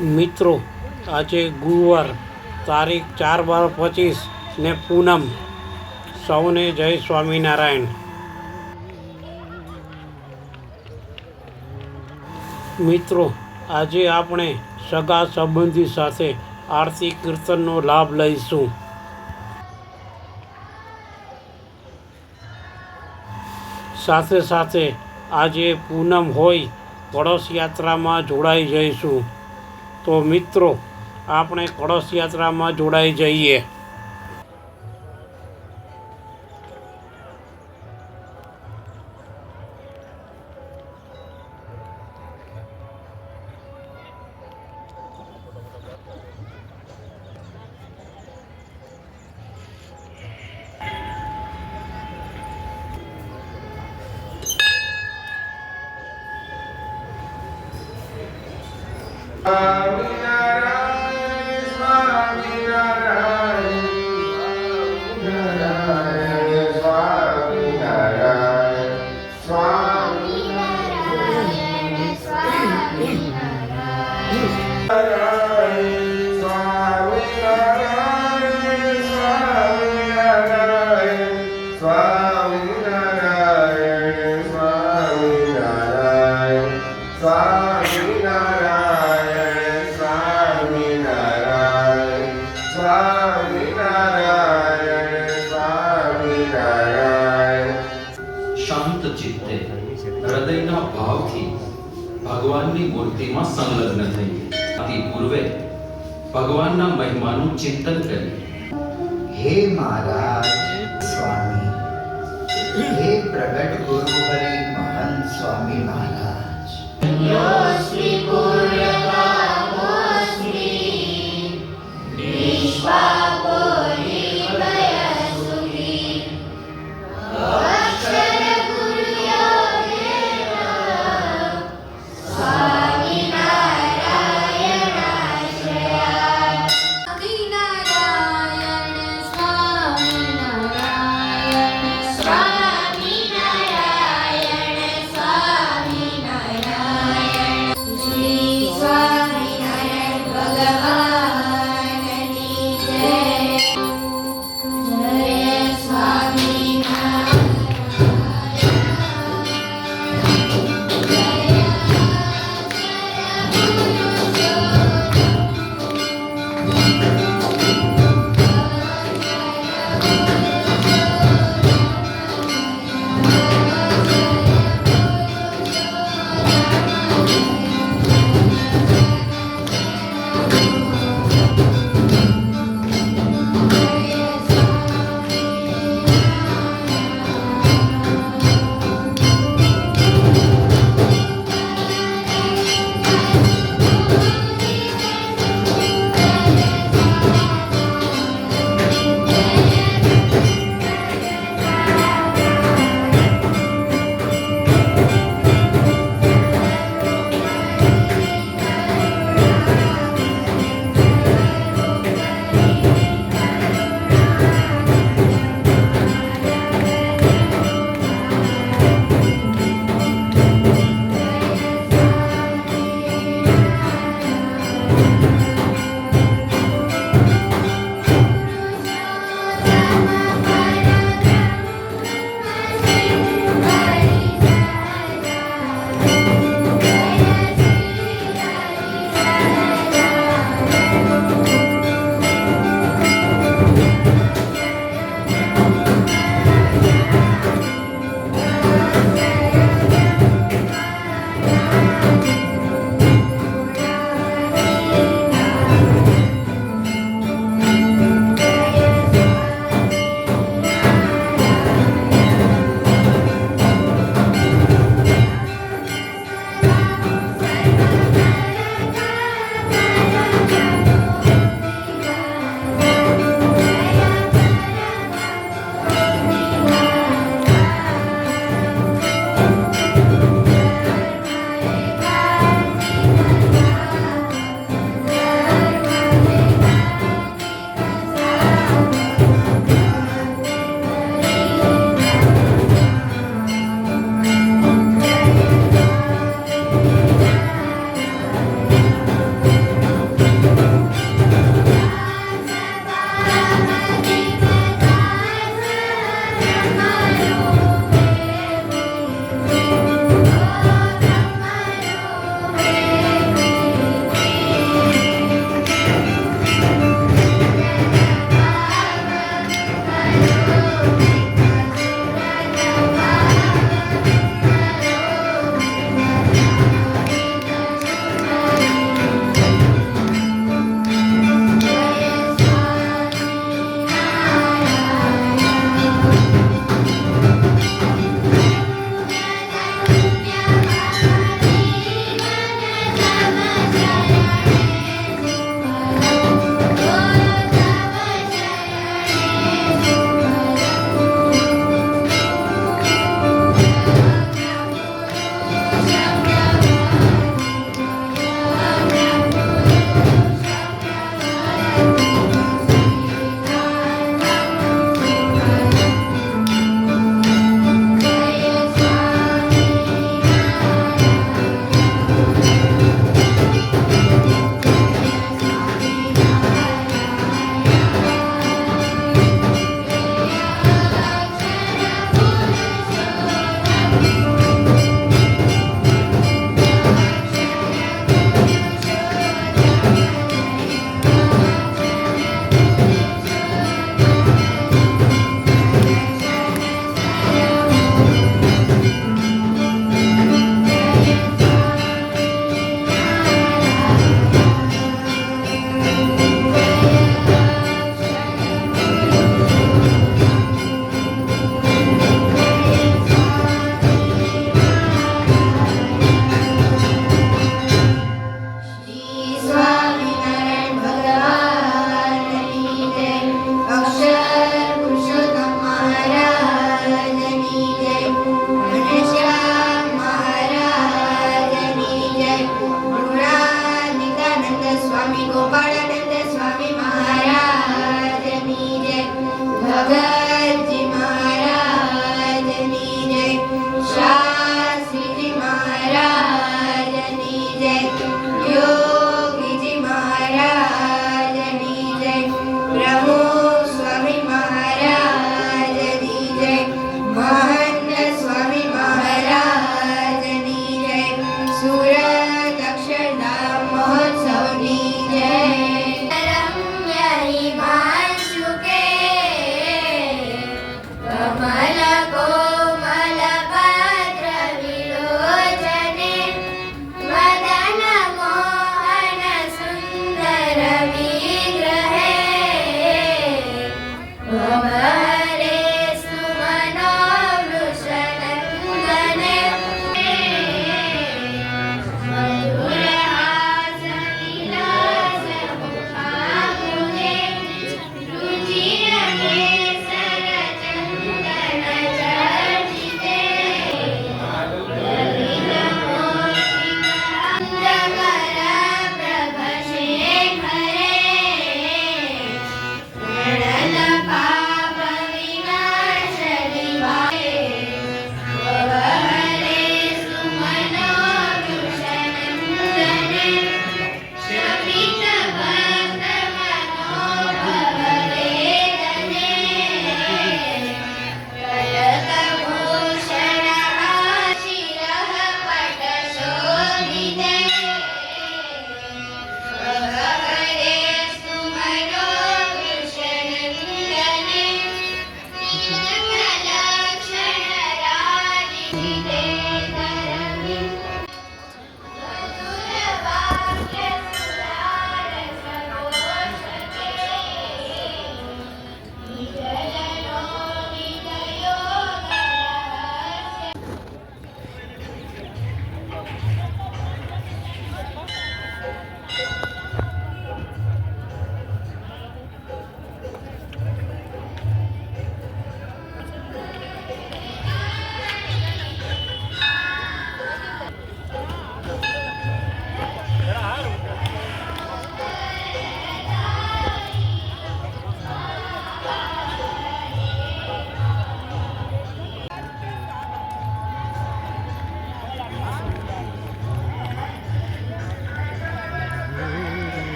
મિત્રો, આજે ગુરુવાર, તારીખ ચાર બાર પચીસ ને પૂનમ. સૌને જય સ્વામિનારાયણ. મિત્રો, આજે આપણે સગા સંબંધી સાથે આરતી કીર્તનનો લાભ લઈશું. સાથે સાથે આજે પૂનમ હોય પડોશ યાત્રામાં જોડાઈ જઈશું. તો મિત્રો આપણે કળશ યાત્રામાં જોડાઈ જઈએ. I mean. ભગવાનના મહિમાનું ચિંતન કરીએ હે મહારાજ સ્વામી. હે પ્રગટ ગુરુ હરે મહાન સ્વામી મહારાજ.